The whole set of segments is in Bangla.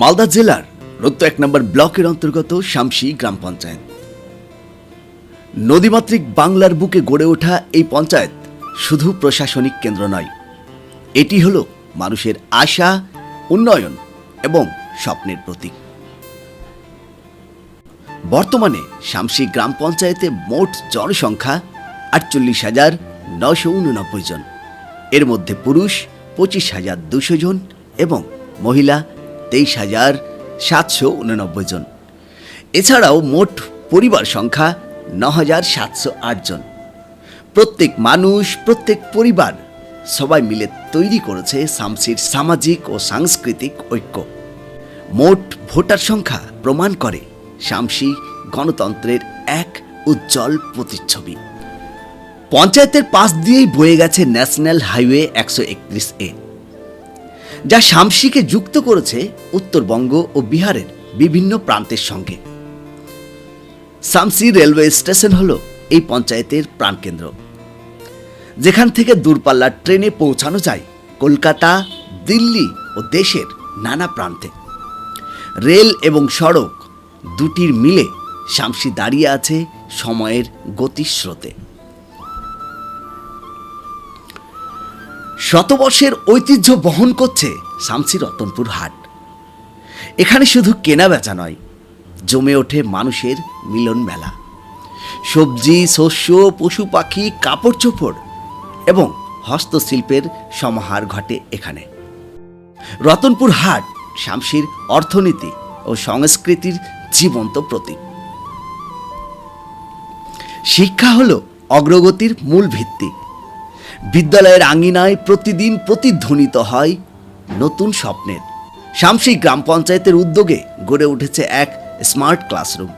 মালদা জেলার রত্ত এক নম্বর ব্লকের অন্তর্গত শামসি গ্রাম পঞ্চায়েত। নদীমাতৃক বাংলার বুকে গড়ে ওঠা এই পঞ্চায়েত শুধু প্রশাসনিক কেন্দ্র নয়, এটি হলো মানুষের আশা, উন্নয়ন এবং স্বপ্নের প্রতীক। বর্তমানে শামসি গ্রাম পঞ্চায়েতে মোট জনসংখ্যা আটচল্লিশ হাজার নশো উননব্বই জন। এর মধ্যে পুরুষ পঁচিশ হাজার দুশো জন এবং মহিলা তেইশ হাজার সাতশো উননব্বই জন। এছাড়াও মোট পরিবার সংখ্যা ন হাজার সাতশো জন। প্রত্যেক মানুষ, প্রত্যেক পরিবার সবাই মিলে তৈরি করেছে সামসির সামাজিক ও সাংস্কৃতিক ঐক্য। মোট ভোটার সংখ্যা প্রমাণ করে শামসি গণতন্ত্রের এক উজ্জ্বল প্রতিচ্ছবি। পঞ্চায়েতের পাশ দিয়েই বয়ে গেছে ন্যাশনাল হাইওয়ে একশো একত্রিশ এ। যা শামসিকে যুক্ত করেছে উত্তরবঙ্গ ও বিহারের বিভিন্ন প্রান্তের সঙ্গে। শামসি রেলওয়ে স্টেশন হল এই পঞ্চায়েতের প্রাণকেন্দ্র। যেখান থেকে দূরপাল্লার ট্রেনে পৌঁছানো যায় কলকাতা, দিল্লি ও দেশের নানা প্রান্তে। রেল এবং সড়ক দুটির মিলে শামসি দাঁড়িয়ে আছে সময়ের গতিস্রোতে। শতবর্ষের ঐতিহ্য বহন করছে শামসি রতনপুর হাট। এখানে শুধু কেনা বেচা নয়, জমে ওঠে মানুষের মিলন মেলা। সবজি, শস্য, পশু পাখি কাপড় চোপড় এবং হস্তশিল্পের সমাহার ঘটে এখানে। রতনপুর হাট শামসির অর্থনীতি ও সংস্কৃতির জীবন্ত প্রতীক। শিক্ষা হলো অগ্রগতির মূল ভিত্তি। বিদ্যালয়ের আঙিনায় প্রতিদিন প্রতিধ্বনিত হয় নতুন স্বপ্নের। শামসি গ্রাম পঞ্চায়েতের উদ্যোগে গড়ে উঠেছে এক স্মার্ট ক্লাসরুম,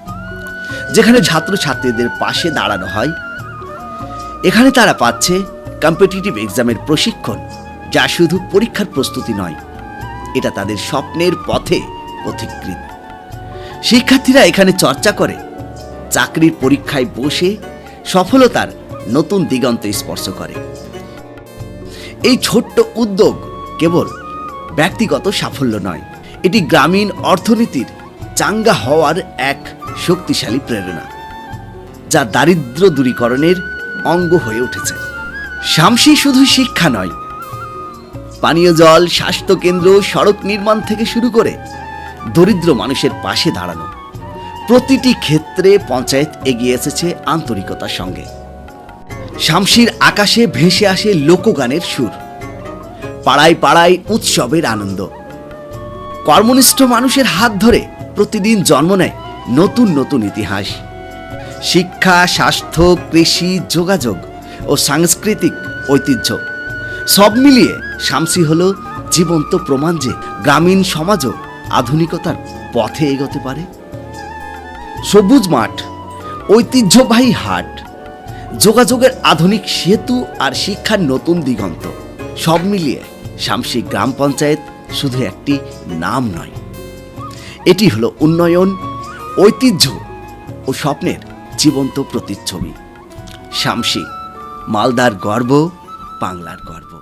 যেখানে ছাত্রছাত্রীদের পাশে দাঁড়ানো হয়। এখানে তারা পাচ্ছে কম্পিটিটিভ এক্সামের প্রশিক্ষণ, যা শুধু পরীক্ষার প্রস্তুতি নয়, এটা তাদের স্বপ্নের পথে পথিকৃত শিক্ষার্থীরা এখানে চর্চা করে, চাকরির পরীক্ষায় বসে সফলতার নতুন দিগন্ত স্পর্শ করে। এই ছোট্ট উদ্যোগ কেবল ব্যক্তিগত সাফল্য নয়, এটি গ্রামীণ অর্থনীতির চাঙ্গা হওয়ার এক শক্তিশালী প্রেরণা, যা দারিদ্র দূরীকরণের অঙ্গ হয়ে উঠেছে। শামসি শুধু শিক্ষা নয়, পানীয় জল, স্বাস্থ্যকেন্দ্র, সড়ক নির্মাণ থেকে শুরু করে দরিদ্র মানুষের পাশে দাঁড়ানো, প্রতিটি ক্ষেত্রে পঞ্চায়েত এগিয়ে এসেছে আন্তরিকতার সঙ্গে। শামসির আকাশে ভেসে আসে লোকগানের সুর। পাড়ায় পাড়ায় উৎসবের আনন্দ। কর্মনিষ্ঠ মানুষের হাত ধরে প্রতিদিন জন্ম নেয় নতুন নতুন ইতিহাস। শিক্ষা, স্বাস্থ্য, কৃষি, যোগাযোগ ও সাংস্কৃতিক ঐতিহ্য সব মিলিয়ে শামসি হল জীবন্ত প্রমাণ যে গ্রামীণ সমাজও আধুনিকতার পথে এগোতে পারে। সবুজ মাঠ, ঐতিহ্যবাহী হাট যোগাযোগের আধুনিক সেতু আর শিক্ষার নতুন দিগন্ত। সব মিলিয়ে শামসি গ্রাম পঞ্চায়েত শুধু একটি নাম নয়। এটি হলো উন্নয়ন, ঐতিহ্য ও স্বপ্নের জীবন্ত প্রতিচ্ছবি। শামসি মালদার গর্ব, বাংলার গর্ব।